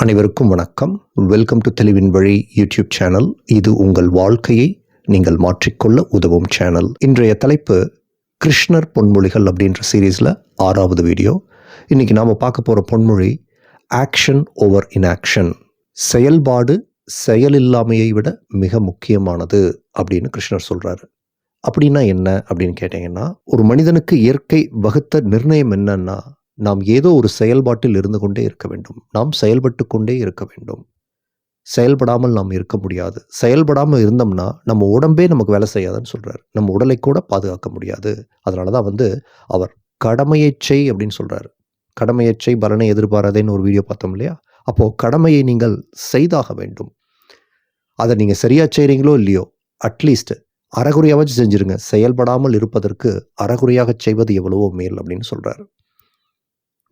அனைவருக்கும் வணக்கம். Welcome to தெளிவின் வழி யூடியூப் சேனல் இது உங்கள் வாழ்க்கையை நீங்கள் மாற்றிக்கொள்ள உதவும் சேனல் இன்றைய தலைப்பு கிருஷ்ணர் பொன்மொழிகள் அப்படின்ற சீரீஸில் ஆறாவது வீடியோ இன்றைக்கி நாம் பார்க்க போகிற பொன்மொழி ஆக்ஷன் ஓவர் இன்ஆக்ஷன் செயல்பாடு செயலில்லாமையை விட மிக முக்கியமானது அப்படின்னு கிருஷ்ணர் சொல்கிறாரு அப்படின்னா என்ன அப்படின்னு கேட்டிங்கன்னா ஒரு மனிதனுக்கு இயற்கை வகுத்த நிர்ணயம் என்னன்னா நாம் ஏதோ ஒரு செயல்பாட்டில் இருந்து கொண்டே இருக்க வேண்டும். நாம் செயல்பட்டு கொண்டே இருக்க வேண்டும். செயல்படாமல் நாம் இருக்க முடியாது. செயல்படாமல் இருந்தோம்னா நம்ம உடம்பே நமக்கு வேலை செய்யாதுன்னு சொல்கிறார் நம்ம உடலை கூட பாதுகாக்க முடியாது. அதனால தான் வந்து அவர் கடமையை செய் அப்படின்னு சொல்கிறார் கடமையை செய் பலனை எதிர்பாராதேன்னு ஒரு வீடியோ பார்த்தோம் இல்லையா? அப்போது கடமையை நீங்கள் செய்தாக வேண்டும். அதை நீங்கள் சரியாக செய்கிறீங்களோ இல்லையோ அட்லீஸ்ட் அறகுறையாவது செஞ்சுருங்க. செயல்படாமல் இருப்பதற்கு அறகுறையாக செய்வது எவ்வளவோ மேல் அப்படின்னு சொல்கிறார்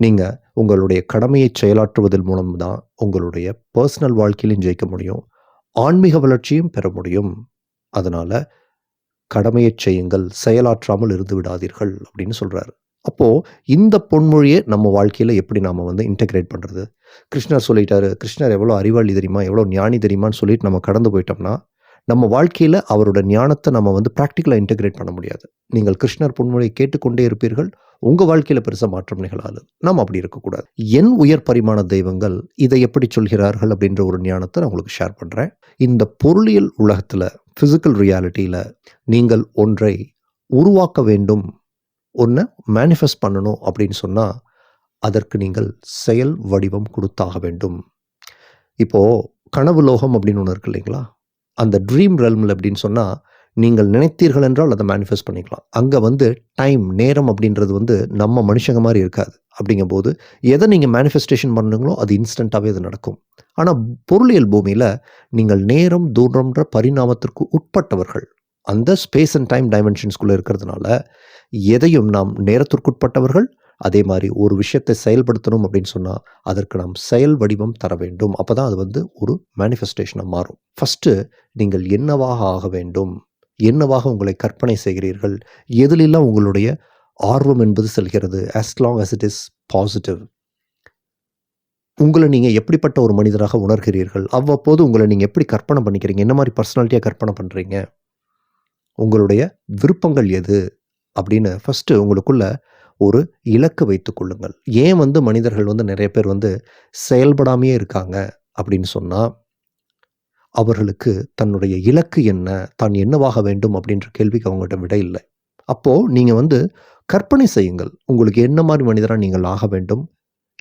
நீங்கள் உங்களுடைய கடமையை செயலாற்றுவதன் மூலம் தான் உங்களுடைய பர்சனல் வாழ்க்கையிலும் ஜெயிக்க முடியும். ஆன்மீக வளர்ச்சியும் பெற முடியும். அதனால் கடமையை செய்யுங்கள் செயலாற்றாமல் இருந்து விடாதீர்கள் அப்படின்னு சொல்கிறாரு அப்போது இந்த பொன்மொழியை நம்ம வாழ்க்கையில் எப்படி நாம் வந்து இன்டெகிரேட் பண்ணுறது கிருஷ்ணர் சொல்லிட்டாரு கிருஷ்ணர் எவ்வளோ அறிவாளி தெரியுமா எவ்வளோ ஞானி தெரியுமான்னு சொல்லிட்டு நம்ம கடந்து போயிட்டோம்னா நம்ம வாழ்க்கையில் அவரோட ஞானத்தை நம்ம வந்து ப்ராக்டிக்கலாக இன்டெகிரேட் பண்ண முடியாது. நீங்கள் கிருஷ்ணர் பொன்மொழியை கேட்டுக்கொண்டே இருப்பீர்கள் உங்கள் வாழ்க்கையில் பெருசாக மாற்றம் நிகழாது. நாம் அப்படி இருக்கக்கூடாது. என் உயர் பரிமாண தெய்வங்கள் இதை எப்படி சொல்கிறார்கள் அப்படின்ற ஒரு ஞானத்தை நான் உங்களுக்கு ஷேர் பண்ணுறேன் இந்த பொருளியல் உலகத்தில் ஃபிசிக்கல் ரியாலிட்டியில் நீங்கள் ஒன்றை உருவாக்க வேண்டும் ஒன்றை மேனிஃபெஸ்ட் பண்ணணும் அப்படின்னு சொன்னால் அதற்கு நீங்கள் செயல் வடிவம் கொடுத்தாக வேண்டும். இப்போது கனவு லோகம் அப்படின்னு ஒன்று இருக்கு இல்லைங்களா? அந்த ட்ரீம் ரெல்மில் அப்படின்னு சொன்னால் நீங்கள் நினைத்தீர்கள் என்றால் அதை மேனிஃபெஸ்ட் பண்ணிக்கலாம். அங்கே வந்து டைம் நேரம் அப்படின்றது வந்து நம்ம மனுஷங்க மாதிரி இருக்காது. அப்படிங்கும்போது எதை நீங்கள் மேனிஃபெஸ்டேஷன் பண்ணுங்களோ அது இன்ஸ்டண்ட்டாகவே அது நடக்கும். ஆனால் பொருளியல் பூமியில் நீங்கள் நேரம் தூரம்ன்ற பரிணாமத்திற்கு உட்பட்டவர்கள் அந்த ஸ்பேஸ் அண்ட் டைம் டைமென்ஷன்ஸ்குள்ளே இருக்கிறதுனால எதையும் நாம் நேரத்திற்குட்பட்டவர்கள் அதே மாதிரி ஒரு விஷயத்தை செயல்படுத்தணும் அப்படின்னு சொன்னால் அதற்கு நாம் செயல் வடிவம் தர வேண்டும். அப்போ தான் அது வந்து ஒரு மேனிஃபெஸ்டேஷனாக மாறும். ஃபஸ்ட்டு நீங்கள் என்னவாக ஆக வேண்டும்? என்னவாக உங்களை கற்பனை செய்கிறீர்கள்? எதிலெல்லாம் உங்களுடைய ஆர்வம் என்பது செல்கிறது? As long as it is positive உங்களை நீங்கள் எப்படிப்பட்ட ஒரு மனிதராக உணர்கிறீர்கள்? அவ்வப்போது உங்களை நீங்கள் எப்படி கற்பனை பண்ணிக்கிறீங்க? என்ன மாதிரி பர்சனாலிட்டியாக கற்பனை பண்ணுறீங்க உங்களுடைய விருப்பங்கள் எது? அப்படின்னு ஃபஸ்ட்டு உங்களுக்குள்ள ஒரு இலக்கு வைத்து கொள்ளுங்கள். ஏன் வந்து மனிதர்கள் வந்து நிறைய பேர் வந்து செயல்படாமையே இருக்காங்க அப்படின்னு சொன்னால் அவர்களுக்கு தன்னுடைய இலக்கு என்ன தான் என்னவாக வேண்டும் அப்படின்ற கேள்விக்கு அவங்கள்ட்ட விட இல்லை. அப்போது நீங்கள் வந்து கற்பனை செய்யுங்கள். உங்களுக்கு என்ன மாதிரி மனிதராக நீங்கள் ஆக வேண்டும்?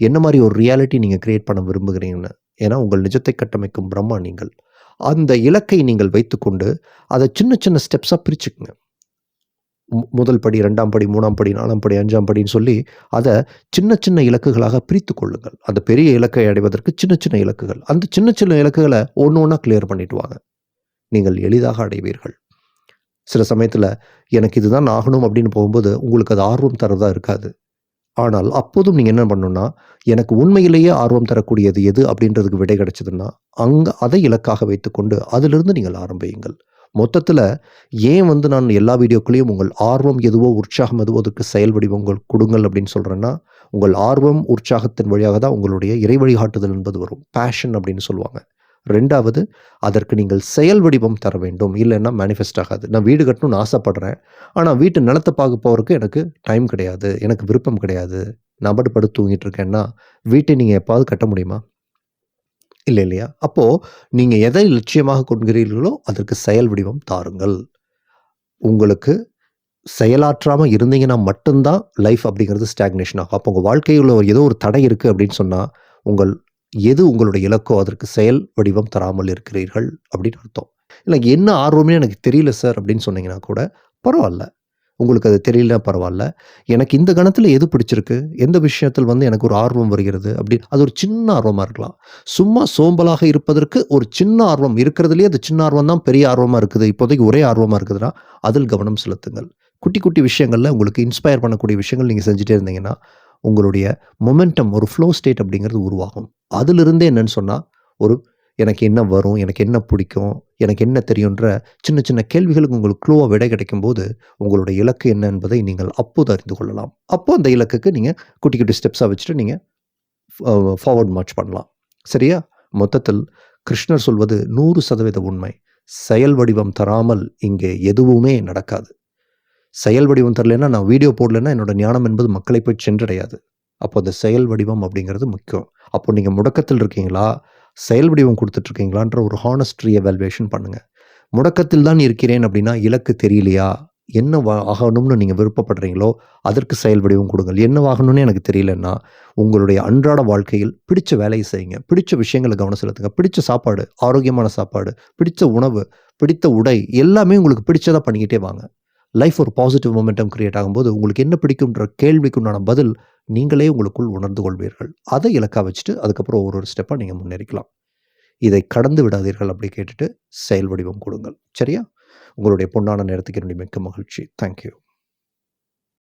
என்ன மாதிரி ஒரு ரியாலிட்டி நீங்கள் கிரியேட் பண்ண விரும்புகிறீங்கன்னு? ஏன்னா உங்கள் நிஜத்தை கட்டமைக்கும் பிரம்மா நீங்கள். அந்த இலக்கை நீங்கள் வைத்துக்கொண்டு அதை சின்ன சின்ன ஸ்டெப்ஸாக பிரிச்சுக்குங்க. முதல் படி ரெண்டாம் படி மூணாம் படி நாலாம் படி அஞ்சாம் படின்னு சொல்லி அதை சின்ன சின்ன இலக்குகளாக பிரித்து கொள்ளுங்கள். அந்த பெரிய இலக்கை அடைவதற்கு சின்ன சின்ன இலக்குகள். அந்த சின்ன சின்ன இலக்குகளை ஒன்று ஒன்றா கிளியர் பண்ணிட்டு வாங்க. நீங்கள் எளிதாக அடைவீர்கள். சில சமயத்தில் எனக்கு இதுதான் ஆகணும் அப்படின்னு போகும்போது உங்களுக்கு அது ஆர்வம் தரதாக இருக்காது. ஆனால் அப்போதும் நீங்கள் என்ன பண்ணணும்னா எனக்கு உண்மையிலேயே ஆர்வம் தரக்கூடியது எது அப்படின்றதுக்கு விடை கிடைச்சதுன்னா அங்கே அதை இலக்காக வைத்துக்கொண்டு அதிலிருந்து நீங்கள் ஆரம்பியுங்கள். மொத்தத்தில் ஏன் வந்து நான் எல்லா வீடியோக்குள்ளேயும் உங்கள் ஆர்வம் எதுவோ உற்சாகம் எதுவோ அதுக்கு செயல் வடிவங்கள் கொடுங்கள் அப்படின்னு சொல்கிறேன்னா உங்கள் ஆர்வம் உற்சாகத்தின் வழியாக தான் உங்களுடைய இறை வழிகாட்டுதல் என்பது வரும். பேஷன் அப்படின்னு சொல்லுவாங்க. ரெண்டாவது அதற்கு நீங்கள் செயல் வடிவம் தர வேண்டும். இல்லைன்னா மேனிஃபெஸ்ட் ஆகாது. நான் வீடு கட்டணும்னு ஆசைப்படுறேன். ஆனால் வீட்டு நிலத்தை பார்க்க போகிறதுக்கு எனக்கு டைம் கிடையாது. எனக்கு விருப்பம் கிடையாது. நான் பாட்டு படுத்து தூங்கிட்டு இருக்கேன்னா வீட்டை நீங்கள் எப்பாவது கட்ட முடியுமா? இல்லை இல்லையா? அப்போது நீங்கள் எதை லட்சியமாக கொள்கிறீர்களோ அதற்கு செயல் வடிவம் தாருங்கள். உங்களுக்கு செயலாற்றாமல் இருந்தீங்கன்னா மட்டும்தான் லைஃப் அப்படிங்கிறது ஸ்டாக்னேஷன் ஆகும். அப்போ உங்கள் வாழ்க்கையில் ஏதோ ஒரு தடை இருக்குது அப்படின்னு சொன்னால் உங்கள் எது உங்களுடைய இலக்கோ அதற்கு செயல் வடிவம் தராமல் இருக்கிறீர்கள் அப்படின்னு அர்த்தம். இல்லை என்ன ஆர்வமே எனக்கு தெரியல சார் அப்படின்னு சொன்னீங்கன்னா கூட பரவாயில்ல. உங்களுக்கு அது தெரியலனா பரவாயில்ல. எனக்கு இந்த கணத்தில் எது பிடிச்சிருக்கு? எந்த விஷயத்தில் வந்து எனக்கு ஒரு ஆர்வம் வருகிறது? அப்படி அது ஒரு சின்ன ஆர்வமாக இருக்கலாம். சும்மா சோம்பலாக இருப்பதற்கு ஒரு சின்ன ஆர்வம் இருக்கிறதுலேயே அது சின்ன ஆர்வம் தான் பெரிய ஆர்வமாக இருக்குது. இப்போதைக்கு ஒரே ஆர்வமாக இருக்குதுன்னா அதில் கவனம் செலுத்துங்கள். குட்டி குட்டி விஷயங்களில் உங்களுக்கு இன்ஸ்பயர் பண்ணக்கூடிய விஷயங்கள் நீங்கள் செஞ்சுட்டே இருந்தீங்கன்னா உங்களுடைய மொமெண்டம் ஒரு ஃப்ளோ ஸ்டேட் அப்படிங்கிறது உருவாகும். அதிலிருந்தே என்னன்னு சொன்னால் ஒரு எனக்கு என்ன வரும்? எனக்கு என்ன பிடிக்கும்? எனக்கு என்ன தெரியுன்ற சின்ன சின்ன கேள்விகளுக்கு உங்களுக்கு க்ளூவாக விடை கிடைக்கும் போது உங்களுடைய இலக்கு என்ன என்பதை நீங்கள் அப்போது அறிந்து கொள்ளலாம். அப்போ அந்த இலக்குக்கு நீங்கள் குட்டி குட்டி ஸ்டெப்ஸாக வச்சுட்டு நீங்கள் ஃபார்வர்ட் மார்ச் பண்ணலாம். சரியா? மொத்தத்தில் கிருஷ்ணர் சொல்வது நூறு சதவீத உண்மை. செயல் வடிவம் தராமல் இங்கே எதுவுமே நடக்காது. செயல் வடிவம் தரலைன்னா நான் வீடியோ போடலைன்னா என்னோட ஞானம் என்பது மக்களை போய் சென்றடையாது. அப்போ அந்த செயல் வடிவம் அப்படிங்கிறது முக்கியம். அப்போ நீங்கள் முடக்கத்தில் இருக்கீங்களா? செயல் வடிவம் கொடுத்துட்ருக்கீங்களான்ற ஒரு ஹானஸ்ட்ரி ரீஎவால்வேஷன் பண்ணுங்கள் முடக்கத்தில் தான் இருக்கிறேன் அப்படின்னா இலக்கு தெரியலையா? என்ன ஆகணும்னு நீங்கள் விருப்பப்படுறீங்களோ அதற்கு செயல் வடிவம் கொடுங்கள். என்ன ஆகணும்னு எனக்கு தெரியலன்னா உங்களுடைய அன்றாட வாழ்க்கையில் பிடிச்ச வேலையை செய்யுங்க. பிடிச்ச விஷயங்களை கவனம் செலுத்துங்க. பிடிச்ச சாப்பாடு ஆரோக்கியமான சாப்பாடு பிடிச்ச உணவு பிடித்த உடை எல்லாமே உங்களுக்கு பிடிச்சதாக பண்ணிக்கிட்டே வாங்க. லைஃப் ஒரு பாசிட்டிவ் மொமெண்டம் கிரியேட் ஆகும்போது உங்களுக்கு என்ன பிடிக்கும்ன்ற கேள்விக்குண்டான பதில் நீங்களே உங்களுக்குள் உணர்ந்து கொள்வீர்கள். அதை இலக்காக வச்சுட்டு அதுக்கப்புறம் ஒரு ஒரு ஸ்டெப்பாக நீங்கள் முன்னேறிக்கலாம். இதை கடந்து விடாதீர்கள் அப்படி கேட்டுட்டு செயல் வடிவம் கொடுங்கள். சரியா? உங்களுடைய பொன்னான நேரத்துக்கு என்னுடைய மிக்க மகிழ்ச்சி. தேங்க்யூ